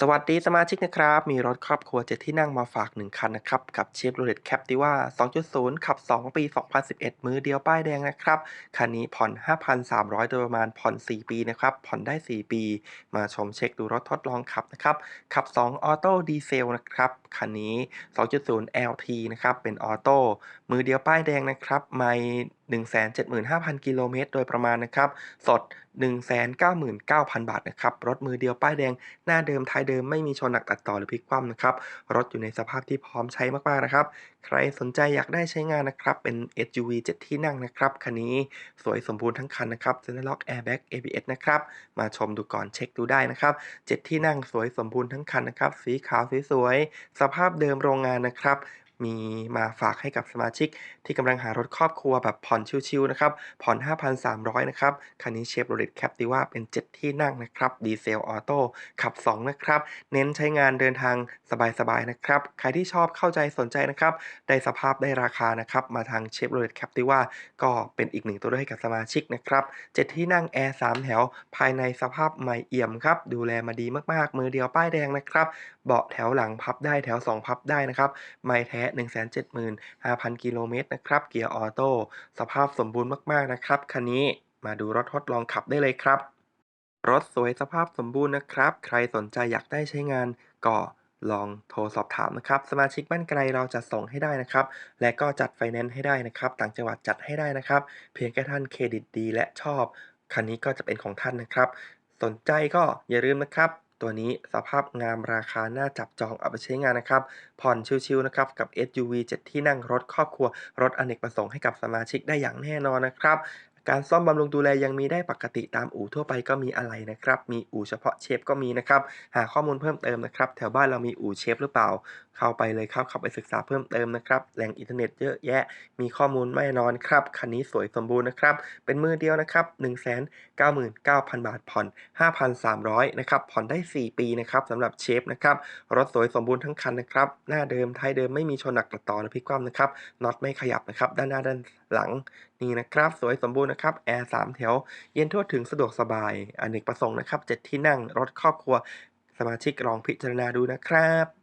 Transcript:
สวัสดีสมาชิกนะครับ มีรถครอบครัวเจ็ดที่นั่งมาฝาก 1 คันนะครับ กับเชฟโรเลตแคปติว่า 2.0 ขับ 2 ปี 2011 มือเดียวป้ายแดงนะครับ คันนี้ผ่อน 5,300 โดยประมาณผ่อน 4 ปีนะครับ ผ่อนได้ 4 ปี มาชมเช็คดูรถทดลองขับนะครับ ขับ 2 ออโต้ดีเซลนะครับ คันนี้ 2.0 LT นะครับ เป็นออโต้ มือเดียวป้ายแดงนะครับไม่175,000 กิโลเมตร โดยประมาณนะครับ สด 199,000 บาทนะครับ รถมือเดียวป้ายแดง หน้าเดิมท้ายเดิมไม่มีชนหนักตัดต่อหรือพลิกคว่ำนะครับ รถอยู่ในสภาพที่พร้อมใช้มากๆนะครับ ใครสนใจอยากได้ใช้งานนะครับ เป็น SUV 7 ที่นั่งนะครับ คันนี้สวยสมบูรณ์ทั้งคันนะครับ Center Lock Airbag ABS นะครับ มาชมดูก่อนเช็คดูได้นะครับ 7 ที่นั่งสวยสมบูรณ์ทั้งคันนะครับ สีขาวสวยๆสภาพเดิมโรงงานนะครับ มีมาฝากให้กับสมาชิก ที่กำลังหารถครอบครัวแบบผ่อนชิลๆนะครับ ผ่อน 5,300 นะครับ คันนี้ Chevrolet Captiva เป็น 7 ที่นั่งนะครับ ดีเซลออโต้ขับ 2 นะครับ เน้นใช้งานเดินทางสบายๆ นะครับ ใครที่ชอบเข้าใจสนใจนะครับ ได้สภาพได้ราคานะครับ มาทาง Chevrolet Captiva ก็เป็นอีกหนึ่งตัวเลือกให้กับสมาชิกนะครับ7ที่นั่งแอร์3แถว ภายในสภาพใหม่เอี่ยมครับ ดูแลมาดีมากๆ มือเดียวป้ายแดงนะครับ เบาะแถวหลังพับได้แถว 2 พับได้นะครับ ไม่แท้175,000 กิโลเมตรนะครับ เกียร์ออโต้สภาพสมบูรณ์มากๆนะครับ คันนี้มาดูรถทดลองขับได้เลยครับ รถสวยสภาพสมบูรณ์นะครับ ใครสนใจอยากได้ใช้งานก็ลองโทรสอบถามนะครับ สมาชิกบ้านไกลเราจัดส่งให้ได้นะครับ และก็จัดไฟแนนซ์ให้ได้นะครับ ต่างจังหวัดจัดให้ได้นะครับ เพียงแค่ท่านเครดิตดีและชอบ คันนี้ก็จะเป็นของท่านนะครับ สนใจก็อย่าลืมนะครับ ตัวนี้สภาพงามราคาน่าจับจองเอาไปใช้งานนะครับ ผ่อนชิลๆนะครับ กับ SUV 7 ที่นั่งรถครอบครัว รถอเนกประสงค์ให้กับสมาชิกได้อย่างแน่นอนนะครับ การซ่อมบำรุงดูแลยังมีได้ปกติตามอู่ทั่วไปก็มีอะไรนะครับ มีอู่เฉพาะเชฟก็มีนะครับ หาข้อมูลเพิ่มเติมนะครับ แถวบ้านเรามีอู่เชฟหรือเปล่า เข้าไปเลยครับ เข้าไปศึกษาเพิ่มเติมนะครับ แหล่งอินเทอร์เน็ตเยอะแยะ มีข้อมูลแน่นอนครับ คันนี้สวยสมบูรณ์นะครับ เป็นมือเดียวนะครับ 199,000 บาทผ่อน 5,300 นะครับ ผ่อนได้ 4 ปีนะครับสำหรับเชฟนะครับ รถสวยสมบูรณ์ทั้งคันนะครับ หน้าเดิมท้ายเดิมไม่มีชนหนักตัดต่อหรือพลิกคว่ำนะครับ น็อตไม่ขยับนะครับ ด้านหน้าด้าน หลังนี่นะครับ สวยสมบูรณ์นะครับแอร์3แถว เย็นทั่วถึงสะดวกสบายอเนกประสงค์นะครับ7ที่นั่งรถครอบครัว สมาชิกลองพิจารณาดูนะครับ